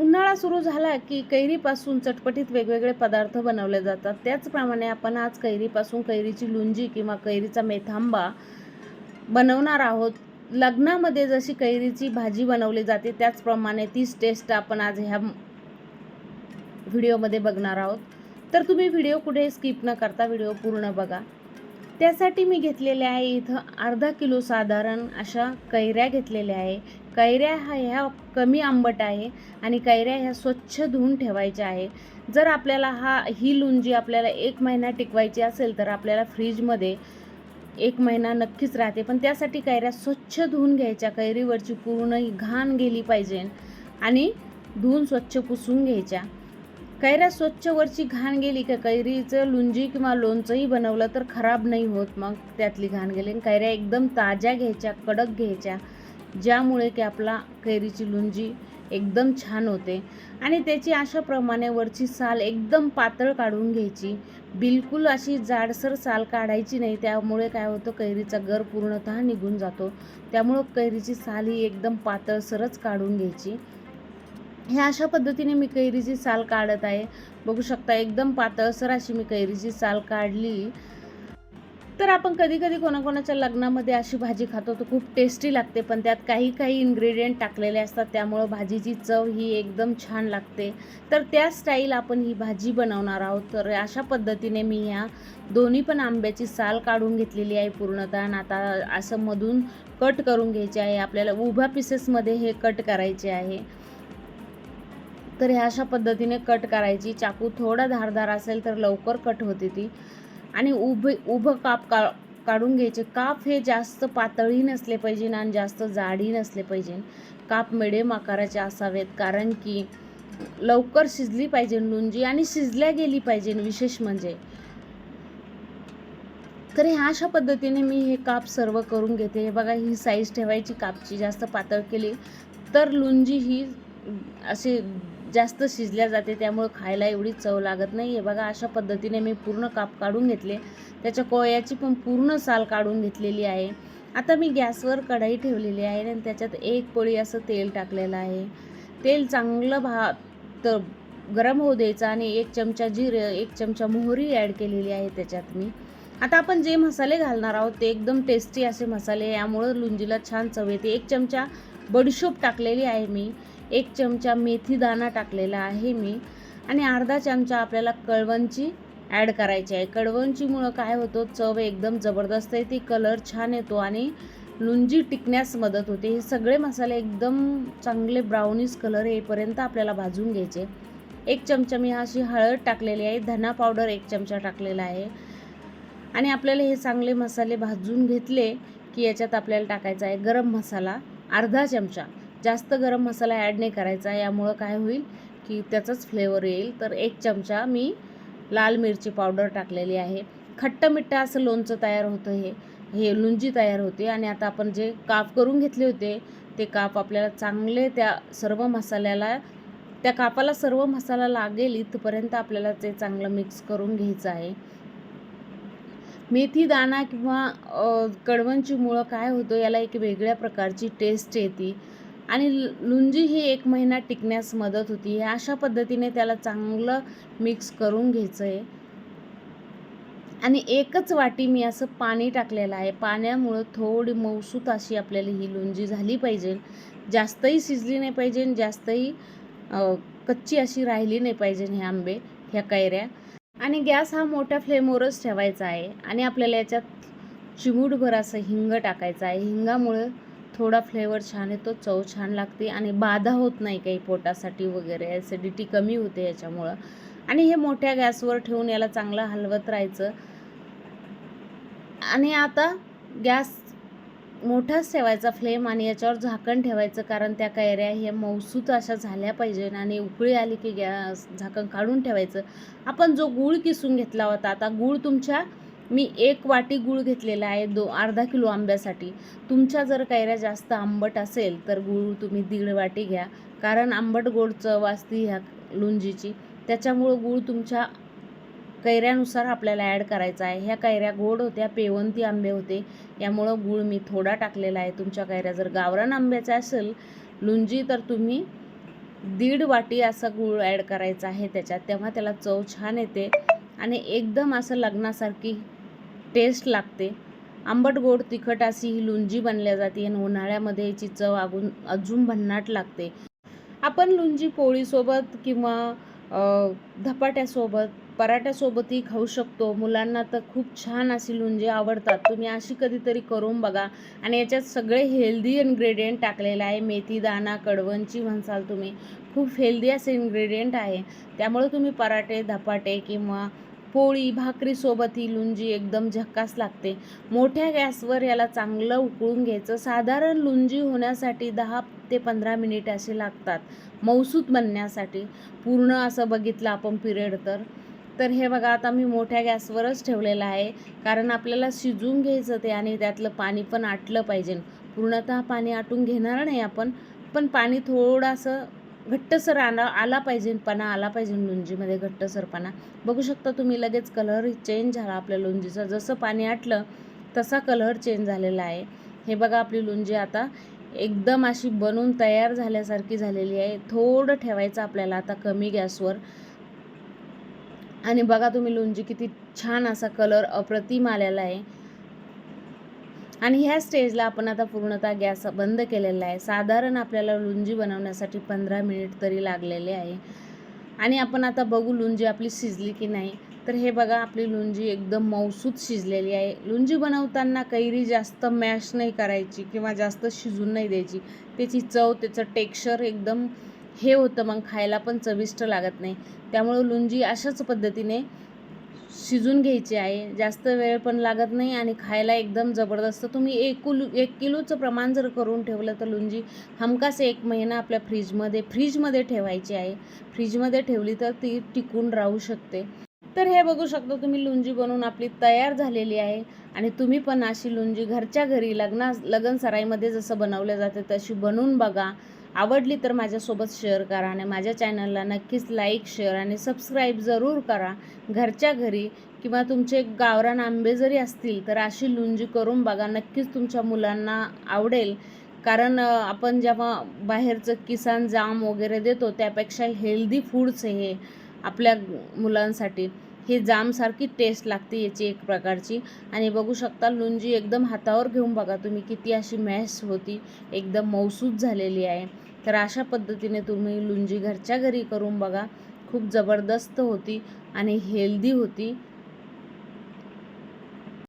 उन्हाळा सुरू झाला की कैरीपासून चटपटीत वेगवेगळे पदार्थ बनवले जातात. त्याचप्रमाणे आपण आज कैरीपासून कैरीची लुंजी किंवा कैरीचा मेथांबा बनवणार आहोत. लग्नामध्ये जशी कैरीची भाजी बनवली जाते त्याचप्रमाणे तीच टेस्ट आपण आज ह्या व्हिडिओमध्ये बघणार आहोत. तर तुम्ही व्हिडिओ कुठे स्किप न करता व्हिडिओ पूर्ण बघा. त्यासाठी मी घेतलेले आहे इथं अर्धा किलो साधारण अशा कैऱ्या घेतलेल्या आहे. कैऱ्या हा ह्या कमी आंबट आहे आणि कैऱ्या ह्या स्वच्छ धुवून ठेवायच्या आहे. जर आपल्याला हा ही लुंजी आपल्याला एक महिना टिकवायची असेल तर आपल्याला फ्रीजमध्ये एक महिना नक्कीच राहते. पण त्यासाठी कैऱ्या स्वच्छ धुवून घ्यायच्या. कैरीवरची पूर्ण घाण गेली पाहिजे आणि धुवून स्वच्छ पुसून घ्यायच्या. कैऱ्या स्वच्छ वरची घाण गेली का कैरीचं लुंजी किंवा लोणचंही बनवलं तर खराब नाही होत. मग त्यातली घाण गेली आणि कैऱ्या एकदम ताज्या घ्यायच्या कडक घ्यायच्या. ज्यामुळे की आपला कैरीची लुंजी एकदम छान होते. आणि त्याची अशाप्रमाणे वरची साल एकदम पातळ काढून घ्यायची. बिलकुल अशी जाडसर साल काढायची नाही. त्यामुळे काय होतं कैरीचा गर पूर्णतः निघून जातो. त्यामुळं कैरीची साल ही एकदम पातळसरच काढून घ्यायची. ह्या अशा पद्धतीने मी कैरीची साल काढत आहे. बघू शकता एकदम पातळसर अशी मी कैरीची साल काढली. तर आपण कधी कधी कोणाकोणाच्या लग्नामध्ये अशी भाजी खातो तर खूप टेस्टी लागते. पण त्यात काही काही इन्ग्रेडियंट टाकलेले असतात त्यामुळं भाजीची चव ही एकदम छान लागते. तर त्या स्टाईल आपण ही भाजी बनवणार आहोत. तर अशा पद्धतीने मी ह्या दोन्ही पण आंब्याची साल काढून घेतलेली आहे पूर्णतः. आता असं मधून कट करून घ्यायचे आहे. आपल्याला उभ्या पीसेसमध्ये हे कट करायचे आहे. तर ह्या अशा पद्धतीने कट करायची. चाकू थोडा धारदार असेल तर लवकर कट होते ती. आणि उभे उभं काप का काढून घ्यायचे. काप हे जास्त पातळी नसले पाहिजे आणि जास्त जाडी नसले पाहिजे. काप मिडियम आकाराचे असावेत कारण की लवकर शिजली पाहिजे लुंजी आणि शिजल्या गेली पाहिजे विशेष म्हणजे. तर ह्या अशा पद्धतीने मी हे काप सर्व करून घेते. हे बघा ही साईज ठेवायची कापची जास्त पातळ केली. तर लुंजी ही असे जास्त शिजल्या जाते त्यामुळं खायला एवढी चव लागत नाही आहे बघा अशा पद्धतीने मी पूर्ण काप काढून घेतले. त्याच्या कोयाची पण पूर्ण साल काढून घेतलेली आहे. आता मी गॅसवर कढाई ठेवलेली आहे आणि त्याच्यात एक पोळी असं तेल टाकलेलं आहे. तेल चांगलं भा तर गरम होऊ द्यायचं आणि एक चमचा जिरं एक चमचा मोहरी ॲड केलेली आहे त्याच्यात मी. आता आपण जे मसाले घालणार आहोत ते एकदम टेस्टी असे मसाले यामुळं लुंजीला छान चव येते. एक चमचा बडीशोप टाकलेली आहे मी. एक चमचा मेथी दाणा टाकलेला आहे मी. आणि अर्धा चमचा आपल्याला कळवणची ॲड करायची आहे. कळवणचीमुळं काय होतं? चव एकदम जबरदस्त आहे. ती कलर छान येतो आणि लुंजी टिकण्यास मदत होते. हे सगळे मसाले एकदम चांगले ब्राउनिश कलर येईपर्यंत आपल्याला भाजून घ्यायचे. एक चमचा मी अशी हळद टाकलेली आहे. धना पावडर एक चमचा टाकलेला आहे. आणि आपल्याला हे चांगले मसाले भाजून घेतले की याच्यात आपल्याला टाकायचा आहे गरम मसाला अर्धा चमचा. जास्त गरम मसाला ॲड नाही करायचा. यामुळं काय होईल की त्याचाच फ्लेवर येईल. तर एक चमचा मी लाल मिरची पावडर टाकलेली आहे. खट्ट मिठ्ठ असं लोणचं तयार होतं हे. हे लुंजी तयार होते आणि आता आपण जे काप करून घेतले होते ते काप आपल्याला चांगले त्या सर्व मसाल्याला त्या कापाला सर्व मसाला लागेल इथपर्यंत आपल्याला ते चांगलं मिक्स करून घ्यायचं आहे. मेथी दाणा किंवा कडवणची मुळं काय होतं याला एक वेगळ्या प्रकारची टेस्ट येते. आणि लुंजी ही एक महिना टिकण्यास मदत होती. हे अशा पद्धतीने त्याला चांगलं मिक्स करून घ्यायचं आहे आणि एकच वाटी मी असं पाणी टाकलेलं आहे. पाण्यामुळं थोडी मौसूत अशी आपल्याला ही लुंजी झाली पाहिजे. जास्तही शिजली नाही पाहिजे जास्तही कच्ची अशी राहिली नाही पाहिजे हे आंबे ह्या कैऱ्या. आणि गॅस हा मोठ्या फ्लेमवरच ठेवायचा आहे. आणि आपल्याला याच्यात चिमूटभर असं हिंग टाकायचं आहे. हिंगामुळं थोडा फ्लेवर छान येतो चव छान लागते आणि बाधा होत नाही काही पोटासाठी वगैरे. ॲसिडिटी कमी होते याच्यामुळं. आणि हे मोठ्या गॅसवर ठेवून याला चांगलं हलवत राहायचं. आणि आता गॅस मोठाच ठेवायचा फ्लेम आणि याच्यावर झाकण ठेवायचं कारण त्या कैऱ्या हे मौसूत अशा झाल्या पाहिजे आणि उकळी आली की गॅस झाकण काढून ठेवायचं. आपण जो गूळ किसून घेतला होता आता गूळ तुमच्या मी एक वाटी गूळ घेतलेला आहे दो अर्धा किलो आंब्यासाठी. तुमच्या जर कैऱ्या जास्त आंबट असेल तर गूळ तुम्ही दीड वाटी घ्या. कारण आंबट गोड चव असते ह्या लुंजीची. त्याच्यामुळं गूळ तुमच्या कैऱ्यानुसार आपल्याला ॲड करायचा आहे. ह्या कैऱ्या गोड होत्या पेवंती आंबे होते. यामुळं गूळ मी थोडा टाकलेला आहे. तुमच्या कैऱ्या जर गावरान आंब्याच्या असेल लुंजी तर तुम्ही दीड वाटी असा गूळ ॲड करायचा आहे त्याच्यात. तेव्हा त्याला चव छान येते. आणि एकदम असं लग्नासारखी टेस्ट लागते. आंबट गोड तिखट अशी ही लुंजी बनल्या जाते आणि उन्हाळ्यामध्ये याची चव अगून अजून भन्नाट लागते. आपण लुंजी पोळीसोबत किंवा धपाट्यासोबत पराठ्यासोबतही खाऊ शकतो. मुलांना तर खूप छान अशी लुंजी आवडतात. तुम्ही अशी कधीतरी करून बघा. आणि याच्यात सगळे हेल्दी इन्ग्रेडियंट टाकलेलं आहे. मेथी दाणा कडवंची म्हणसाल तुम्ही. खूप हेल्दी असे इन्ग्रेडियंट आहे. त्यामुळे तुम्ही पराठे धपाटे किंवा पोळी भाकरीसोबत ही लुंजी एकदम झक्कास लागते. मोठ्या गॅसवर याला चांगलं उकळून घ्यायचं. साधारण लुंजी होण्यासाठी दहा ते पंधरा मिनिट असे लागतात मौसूत बनण्यासाठी. पूर्ण असं बघितलं आपण पिरियड तर. तर हे बघा आता मी मोठ्या गॅसवरच ठेवलेलं आहे. कारण आपल्याला शिजवून घ्यायचं ते आणि त्यातलं पाणी पण आटलं पाहिजे. पूर्णतः पाणी आटून घेणार नाही आपण. पण पाणी थोडंसं घट्टसर आला आला पाहिजे पणा आला पाहिजे लुंजीमध्ये घट्टसरपणा. बघू शकता तुम्ही लगेच कलर चेंज झाला आपल्या लुंजीचा जसं पाणी आटलं तसा कलर चेंज झालेला आहे. हे बघा आपली लुंजी आता एकदम अशी बनून तयार झाल्यासारखी झालेली आहे. थोडं ठेवायचं आपल्याला आता कमी गॅसवर. आणि बघा तुम्ही लुंजी किती छान असा कलर अप्रतिम आलेला आहे. आणि ह्या स्टेजला आपण आता पूर्णतः गॅस बंद केलेला आहे. साधारण आपल्याला लुंजी बनवण्यासाठी पंधरा मिनिट तरी लागलेले आहे. आणि आपण आता बघू लुंजी आपली शिजली की नाही. तर हे बघा आपली लुंजी एकदम मौसूत शिजलेली आहे. लुंजी बनवताना कैरी जास्त मॅश नाही करायची किंवा जास्त शिजून नाही द्यायची. त्याची चव त्याचं टेक्स्चर एकदम हे होतं मग खायला पण चविष्ट लागत नाही. त्यामुळं लुंजी अशाच पद्धतीने शिजून घ्यायची आहे. जास्त वेळ पण लागत नाही आणि खायला एकदम जबरदस्त. तुम्ही एक कुल एक किलोचं प्रमाण जर करून ठेवलं तर लुंजी हमखास एक महिना आपल्या फ्रीजमध्ये फ्रीजमध्ये ठेवायची आहे. फ्रीजमध्ये ठेवली तर ती टिकून राहू शकते. तर हे बघू शकता तुम्ही लुंजी बनवून आपली तयार झालेली आहे. आणि तुम्ही पण अशी लुंजी घरच्या घरी लग्ना लग्न सराईमध्ये जसं बनवलं जाते तशी बनवून बघा. आवडली तर माझ्यासोबत शेअर करा आणि माझ्या चॅनलला नक्कीच लाईक शेअर आणि सबस्क्राईब जरूर करा. घरच्या घरी किंवा तुमचे गावरान आंबे जरी असतील तर अशी लुंजी करून बघा नक्कीच तुमच्या मुलांना आवडेल. कारण आपण जेव्हा बाहेरचं किसान जाम वगैरे देतो त्यापेक्षा हेल्दी फूड्स हे आपल्या मुलांसाठी. हे जामसारखी टेस्ट लागते याची एक प्रकारची. आणि बघू शकता लुंजी एकदम हातावर घेऊन बघा तुम्ही किती अशी मॅश होती एकदम मौसूद झालेली आहे. तर अशा पद्धतीने तुम्ही लुंजी घरच्या घरी करून बघा. खूप जबरदस्त होती आणि हेल्दी होती.